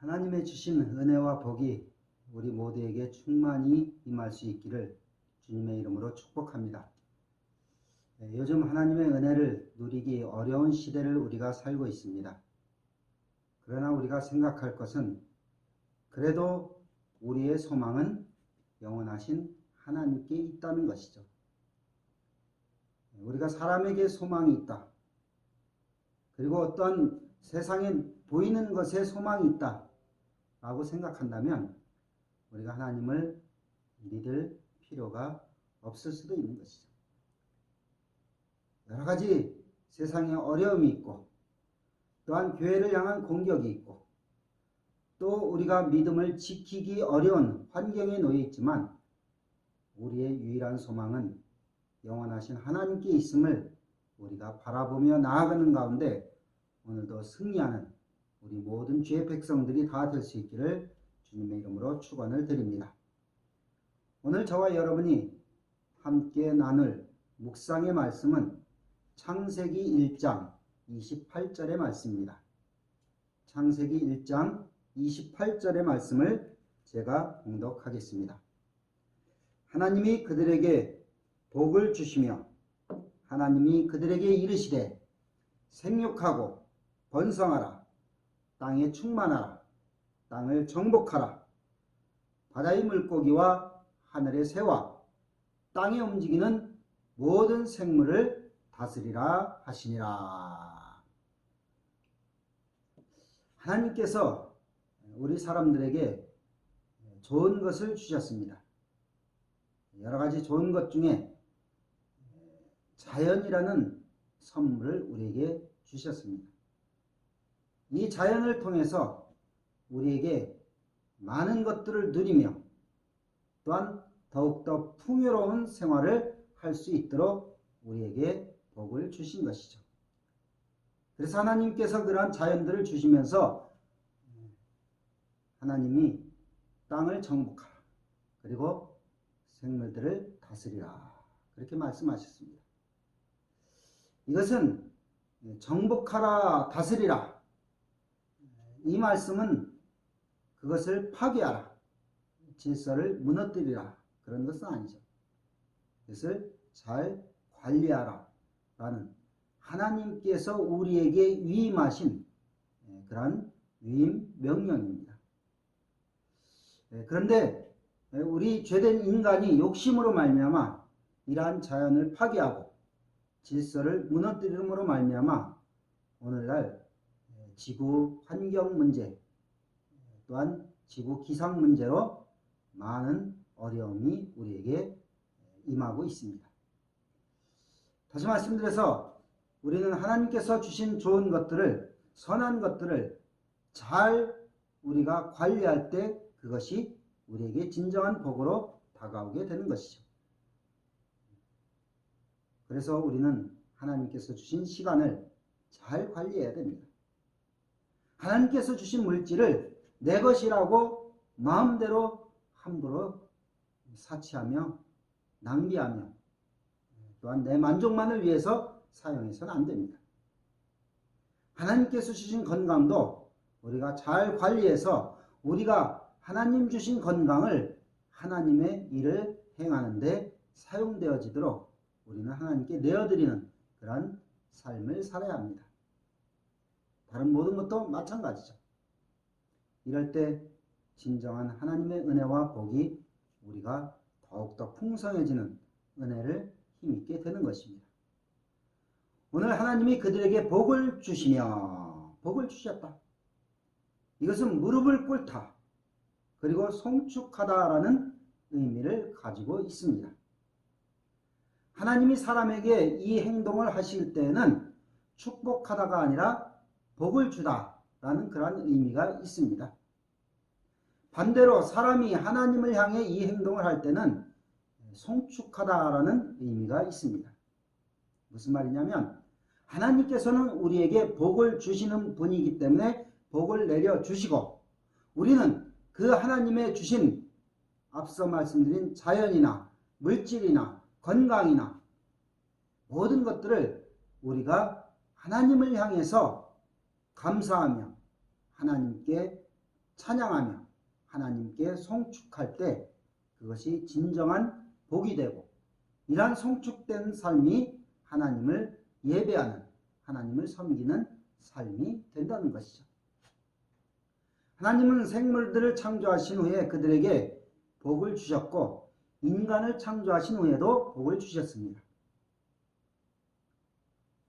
하나님의 주신 은혜와 복이 우리 모두에게 충만히 임할 수 있기를 주님의 이름으로 축복합니다. 네, 요즘 하나님의 은혜를 누리기 어려운 시대를 우리가 살고 있습니다. 그러나 우리가 생각할 것은 그래도 우리의 소망은 영원하신 하나님께 있다는 것이죠. 우리가 사람에게 소망이 있다. 그리고 어떠한 세상에 보이는 것에 소망이 있다. 라고 생각한다면 우리가 하나님을 믿을 필요가 없을 수도 있는 것이죠. 여러 가지 세상에 어려움이 있고 또한 교회를 향한 공격이 있고 또 우리가 믿음을 지키기 어려운 환경에 놓여 있지만 우리의 유일한 소망은 영원하신 하나님께 있음을 우리가 바라보며 나아가는 가운데 오늘도 승리하는 우리 모든 주의 백성들이 다 될 수 있기를 주님의 이름으로 축원을 드립니다. 오늘 저와 여러분이 함께 나눌 묵상의 말씀은 창세기 1장 28절의 말씀입니다. 창세기 1장 28절의 말씀을 제가 공독하겠습니다. 하나님이 그들에게 복을 주시며 하나님이 그들에게 이르시되 생육하고 번성하라 땅에 충만하라 땅을 정복하라 바다의 물고기와 하늘의 새와 땅에 움직이는 모든 생물을 다스리라 하시니라. 하나님께서 우리 사람들에게 좋은 것을 주셨습니다. 여러 가지 좋은 것 중에 자연이라는 선물을 우리에게 주셨습니다. 이 자연을 통해서 우리에게 많은 것들을 누리며 또한 더욱더 풍요로운 생활을 할 수 있도록 우리에게 복을 주신 것이죠. 그래서 하나님께서 그러한 자연들을 주시면서 하나님이 땅을 정복하라. 그리고 생물들을 다스리라. 그렇게 말씀하셨습니다. 이것은 정복하라, 다스리라. 이 말씀은 그것을 파괴하라. 질서를 무너뜨리라. 그런 것은 아니죠. 그것을 잘 관리하라. 라는 하나님께서 우리에게 위임하신 그러한 위임 명령입니다. 그런데 우리 죄된 인간이 욕심으로 말미암아 이러한 자연을 파괴하고 질서를 무너뜨림으로 말미암아 오늘날 지구 환경 문제 또한 지구 기상 문제로 많은 어려움이 우리에게 임하고 있습니다. 다시 말씀드려서 우리는 하나님께서 주신 좋은 것들을 선한 것들을 잘 우리가 관리할 때 그것이 우리에게 진정한 복으로 다가오게 되는 것이죠. 그래서 우리는 하나님께서 주신 시간을 잘 관리해야 됩니다. 하나님께서 주신 물질을 내 것이라고 마음대로 함부로 사치하며 낭비하며 또한 내 만족만을 위해서 사용해서는 안 됩니다. 하나님께서 주신 건강도 우리가 잘 관리해서 우리가 하나님 주신 건강을 하나님의 일을 행하는데 사용되어지도록 우리는 하나님께 내어드리는 그러한 삶을 살아야 합니다. 다른 모든 것도 마찬가지죠. 이럴 때 진정한 하나님의 은혜와 복이 우리가 더욱더 풍성해지는 은혜를 힘있게 되는 것입니다. 오늘 하나님이 그들에게 복을 주시며 복을 주셨다. 이것은 무릎을 꿇다. 그리고 송축하다라는 의미를 가지고 있습니다. 하나님이 사람에게 이 행동을 하실 때는 축복하다가 아니라 복을 주다라는 그런 의미가 있습니다. 반대로 사람이 하나님을 향해 이 행동을 할 때는 송축하다라는 의미가 있습니다. 무슨 말이냐면 하나님께서는 우리에게 복을 주시는 분이기 때문에 복을 내려 주시고 우리는 그 하나님의 주신 앞서 말씀드린 자연이나 물질이나 건강이나 모든 것들을 우리가 하나님을 향해서 감사하며 하나님께 찬양하며 하나님께 송축할 때 그것이 진정한 복이 되고 이러한 송축된 삶이 하나님을 예배하는 하나님을 섬기는 삶이 된다는 것이죠. 하나님은 생물들을 창조하신 후에 그들에게 복을 주셨고 인간을 창조하신 후에도 복을 주셨습니다.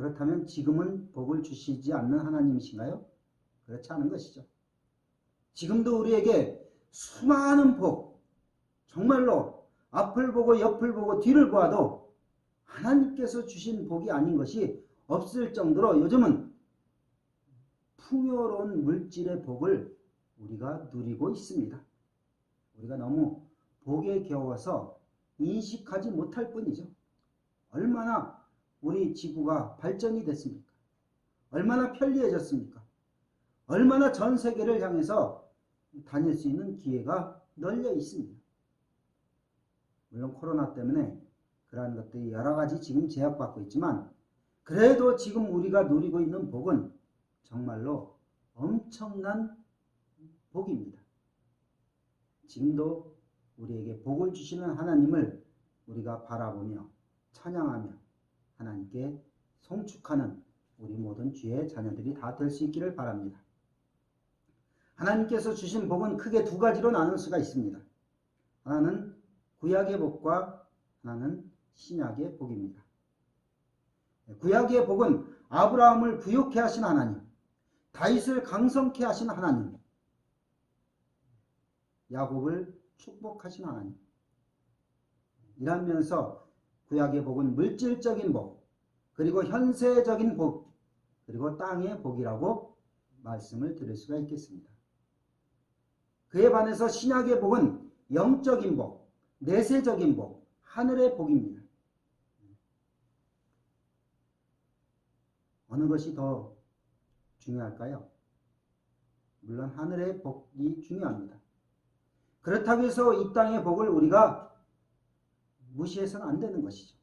그렇다면 지금은 복을 주시지 않는 하나님이신가요? 그렇지 않은 것이죠. 지금도 우리에게 수많은 복, 정말로 앞을 보고 옆을 보고 뒤를 보아도 하나님께서 주신 복이 아닌 것이 없을 정도로 요즘은 풍요로운 물질의 복을 우리가 누리고 있습니다. 우리가 너무 복에 겨워서 인식하지 못할 뿐이죠. 얼마나 우리 지구가 발전이 됐습니까? 얼마나 편리해졌습니까? 얼마나 전 세계를 향해서 다닐 수 있는 기회가 널려 있습니다. 물론 코로나 때문에 그러한 것들이 여러 가지 지금 제약받고 있지만 그래도 지금 우리가 누리고 있는 복은 정말로 엄청난 복입니다. 지금도 우리에게 복을 주시는 하나님을 우리가 바라보며 찬양하며 하나님께 송축하는 우리 모든 주의 자녀들이 다 될 수 있기를 바랍니다. 하나님께서 주신 복은 크게 두 가지로 나눌 수가 있습니다. 하나는 구약의 복과 하나는 신약의 복입니다. 구약의 복은 아브라함을 부욕해 하신 하나님, 다윗을 강성케 하신 하나님, 야곱을 축복하신 하나님. 이라면서 구약의 복은 물질적인 복, 그리고 현세적인 복, 그리고 땅의 복이라고 말씀을 드릴 수가 있겠습니다. 그에 반해서 신약의 복은 영적인 복, 내세적인 복, 하늘의 복입니다. 어느 것이 더 중요할까요? 물론 하늘의 복이 중요합니다. 그렇다고 해서 이 땅의 복을 우리가 무시해서는 안 되는 것이죠.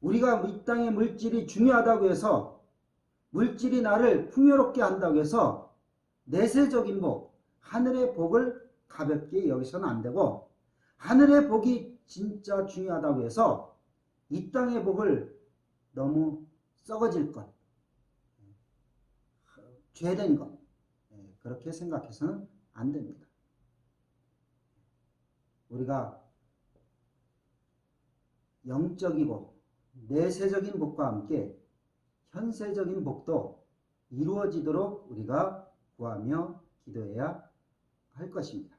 우리가 이 땅의 물질이 중요하다고 해서 물질이 나를 풍요롭게 한다고 해서 내세적인 복, 하늘의 복을 가볍게 여기서는 안 되고 하늘의 복이 진짜 중요하다고 해서 이 땅의 복을 너무 썩어질 것, 죄된 것 그렇게 생각해서는 안 됩니다. 우리가 영적이고 내세적인 복과 함께 현세적인 복도 이루어지도록 우리가 구하며 기도해야 할 것입니다.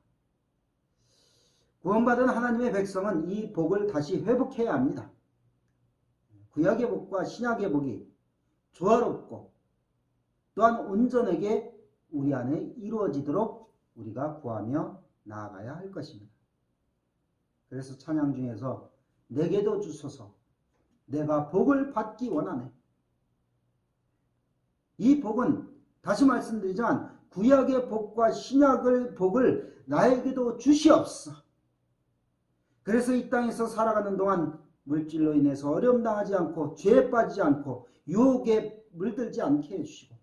구원받은 하나님의 백성은 이 복을 다시 회복해야 합니다. 구약의 복과 신약의 복이 조화롭고 또한 온전하게 우리 안에 이루어지도록 우리가 구하며 나아가야 할 것입니다. 그래서 찬양 중에서 내게도 주소서 내가 복을 받기 원하네. 이 복은 다시 말씀드리지만 구약의 복과 신약의 복을 나에게도 주시옵소. 그래서 이 땅에서 살아가는 동안 물질로 인해서 어려움 당하지 않고 죄에 빠지지 않고 유혹에 물들지 않게 해주시고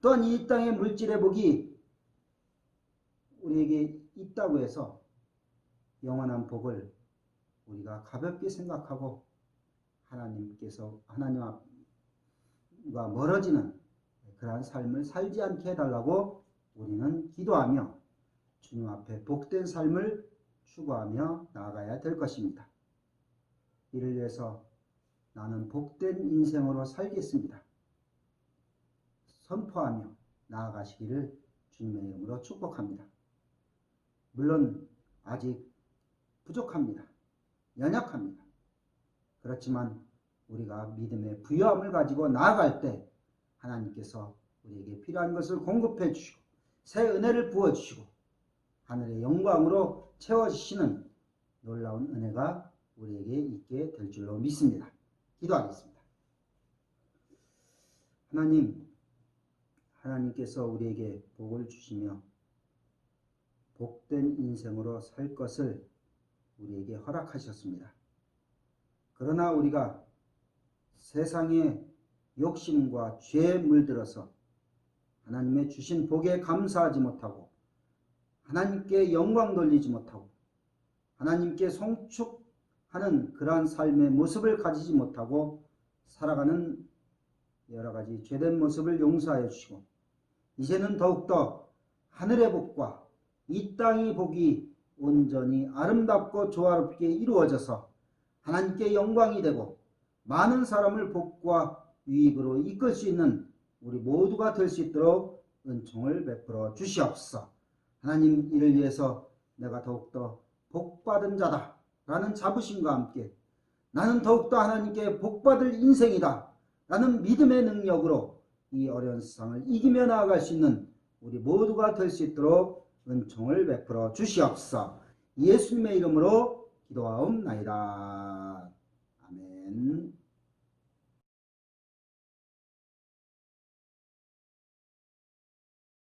또한 이 땅의 물질의 복이 우리에게 있다고 해서 영원한 복을 우리가 가볍게 생각하고 하나님께서 하나님과 멀어지는 그러한 삶을 살지 않게 해달라고 우리는 기도하며 주님 앞에 복된 삶을 추구하며 나아가야 될 것입니다. 이를 위해서 나는 복된 인생으로 살겠습니다. 선포하며 나아가시기를 주님의 이름으로 축복합니다. 물론 아직 부족합니다. 연약합니다. 그렇지만 우리가 믿음의 부여함을 가지고 나아갈 때 하나님께서 우리에게 필요한 것을 공급해 주시고 새 은혜를 부어 주시고 하늘의 영광으로 채워 주시는 놀라운 은혜가 우리에게 있게 될 줄로 믿습니다. 기도하겠습니다. 하나님, 하나님께서 우리에게 복을 주시며 복된 인생으로 살 것을 우리에게 허락하셨습니다. 그러나 우리가 세상의 욕심과 죄에 물들어서 하나님의 주신 복에 감사하지 못하고 하나님께 영광 돌리지 못하고 하나님께 성축하는 그러한 삶의 모습을 가지지 못하고 살아가는 여러 가지 죄된 모습을 용서하여 주시고 이제는 더욱더 하늘의 복과 이 땅의 복이 온전히 아름답고 조화롭게 이루어져서 하나님께 영광이 되고 많은 사람을 복과 유익으로 이끌 수 있는 우리 모두가 될 수 있도록 은총을 베풀어 주시옵소서. 하나님 이를 위해서 내가 더욱더 복받은 자다 라는 자부심과 함께 나는 더욱더 하나님께 복받을 인생이다 라는 믿음의 능력으로 이 어려운 세상을 이기며 나아갈 수 있는 우리 모두가 될 수 있도록 은총을 베풀어 주시옵소서. 예수님의 이름으로 기도하옵나이다. 아멘.